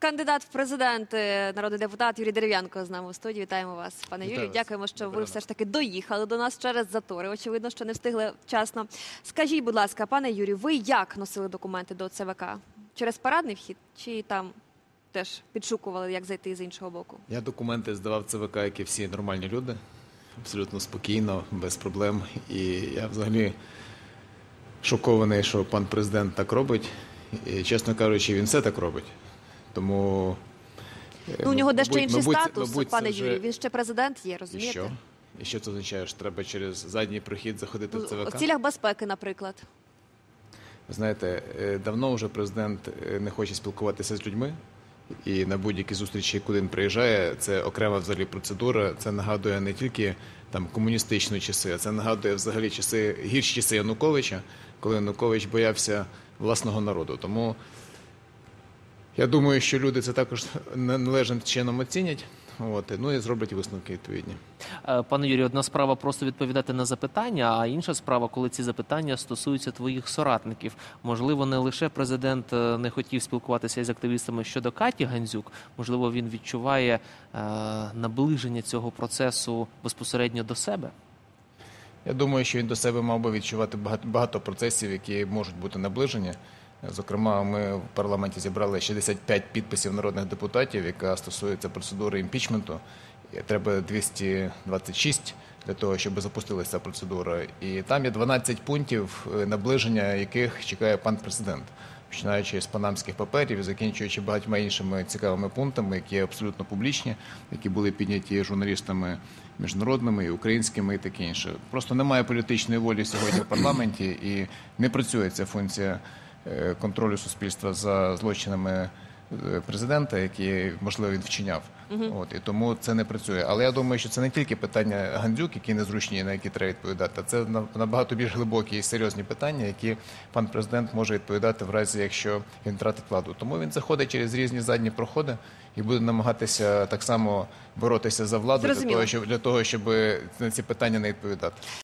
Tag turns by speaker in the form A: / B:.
A: Кандидат в президенти, народний депутат Юрій Дерев'янко з нами в студії. Вітаємо вас, пане
B: Вітаю
A: Юрію. Дякуємо, що ви все ж таки доїхали до нас через затори. Очевидно, що не встигли вчасно. Скажіть, будь ласка, пане Юрію, ви як носили документи до ЦВК? Через парадний вхід чи там теж підшукували, як зайти з іншого боку?
B: Я документи здавав ЦВК, як і всі нормальні люди, абсолютно спокійно, без проблем. І я взагалі шокований, що пан президент так робить. І, чесно кажучи, він все так робить. Тому. е,
A: Ну, у нього дещо інший
B: мабуть,
A: статус,
B: мабуть,
A: пане
B: вже-
A: Він ще президент є,
B: І що? І що це означає? Що треба через задній прохід заходити в ЦВК?
A: В цілях безпеки, наприклад.
B: Ви знаєте, е, давно вже президент е, не хоче спілкуватися з людьми. І на будь-які зустрічі, куди він приїжджає, це окрема взагалі процедура. Це нагадує не тільки там комуністичні часи, а це нагадує взагалі часи гірші часи Януковича, коли Янукович боявся власного народу. Тому я думаю, що люди це також належним чином оцінять. От, ну і зроблять висновки відповідні.
C: Е, Пане Юрію, одна справа просто відповідати на запитання, а інша справа, коли ці запитання стосуються твоїх соратників. Можливо, не лише президент е, не хотів спілкуватися із активістами щодо Каті Гандзюк, можливо, він відчуває е, наближення цього процесу безпосередньо до себе.
B: Я думаю, що він до себе мав би відчувати багато, багато процесів, які можуть бути наближені. Зокрема, ми в парламенті зібрали 65 підписів народних депутатів, яка стосується процедури імпічменту. Треба 226 для того, щоб запустилася процедура. І там є 12 пунктів, е, наближення яких чекає пан президент. Починаючи з панамських паперів, закінчуючи багатьма іншими цікавими пунктами, які абсолютно публічні, які були підняті журналістами міжнародними і українськими, і таке інше. Просто немає політичної волі сьогодні в парламенті і не працює ця функція контролю суспільства за злочинами е, президента, які можливо він вчиняв. От і тому це не працює. Але я думаю, що це не тільки питання гандзюк, які незручні, на які треба відповідати. а Це на- набагато більш глибокі і серйозні питання, які пан президент може відповідати в разі, якщо він втратить владу. Тому він заходить через різні задні проходи і буде намагатися так само боротися за владу для того, щоб для того, щоб на ці питання не відповідати.